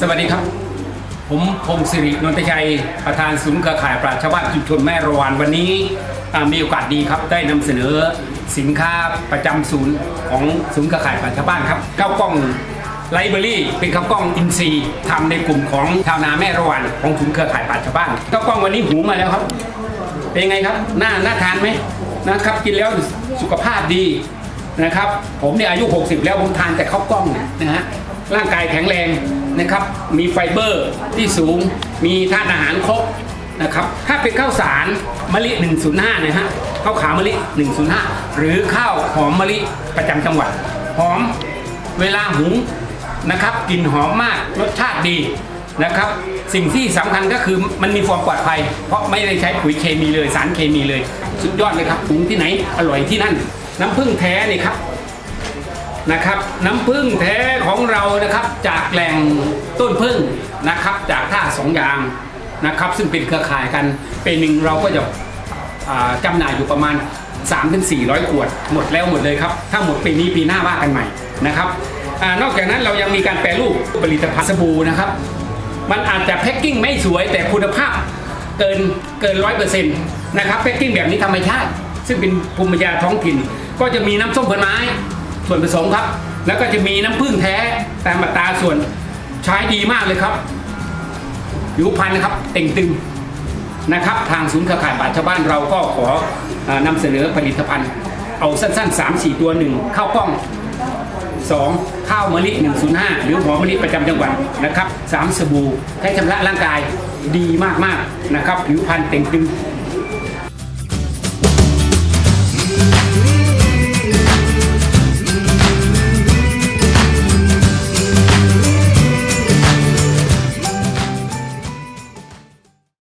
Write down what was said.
สวัสดีครับ ผมพงศิรินนทชัย ประธานศูนย์เครือข่ายปราชญ์ชาวบ้านชุมชนแม่ระวานวันนี้มีโอกาสดีครับได้นำเสนอสินค้าประจำศูนย์ของศูนย์เครือข่ายปราชญ์ชาบ้านครับข้าวกล้องไลบรารีเป็นข้าวกล้องอินทรีย์ทำในกลุ่มของชาวนาแม่ระวานของศูนย์เครือข่ายปราชญ์ชาบ้านข้าวกล้องวันนี้หูมาแล้วครับ เป็นไงครับน่าน่าทานไหมนะครับกินแล้วสุขภาพดีนะครับ ผมเนี่ยอายุ 60 แล้วผมทานแต่ข้าวกล้องนะนะฮะร่างกายแข็งแรง นะครับ มีไฟเบอร์ที่สูง มีธาตุอาหารครบนะครับ ถ้าเป็นข้าวสารมะลิ 105 นะฮะ ข้าวขาวมะลิ 105 หรือข้าวหอมมะลิประจำจังหวัด หอมเวลาหุงนะครับกลิ่นหอมมาก รสชาติดีนะครับ สิ่งที่สำคัญก็คือมันมีความปลอดภัย เพราะไม่ได้ใช้ปุ๋ยเคมีเลย สารเคมีเลย สุดยอดเลยครับปรุงที่ไหนอร่อยที่นั่น น้ำผึ้งแท้นี่ครับ นะครับ น้ำผึ้งแท้ของเรานะครับจากแหล่งต้นผึ้งนะครับจากท่าสองยางนะครับ ซึ่งเป็นเครือข่ายกันปีหนึ่งเราก็จะจำหน่ายอยู่ประมาณ 3-400 ขวด หมดแล้วหมดเลยครับ ถ้าหมดปีนี้ปีหน้าว่ากันใหม่นะครับอนอกจากนั้นเรายังมีการแปรรูปผลิตภัณฑ์สบู่นะครับ มันอาจจะแพ็กกิ้งไม่สวยแต่คุณภาพเกินเกินร้อยเปอร์เซ็นต์นะครับแพ็กกิ้งแบบนี้ธรรมชาติ ซึ่งเป็นภูมิปัญญาท้องถิ่น ก็จะมีน้ำส้มผลไม้ ส่วนผสมครับ แล้วก็จะมีน้ำผึ้งแท้ตามอัตราส่วนใช้ดีมากเลยครับผิวพรรณนะครับเต่งตึงนะครับ ทางศูนย์เครือข่ายป่าชาวบ้านเราก็ขออนำเสนอผลิตภัณฑ์ เอาสั้นๆ 3 4 ตัวหนึ่งข้าวกล้อง 2. ข้าวมะลิ 105 หรือหอมมะลิประจำจังหวัดนะครับ 3 สบู่ใช้ชำระร่างกายดีมากๆนะครับ ผิวพรรณเต่งตึง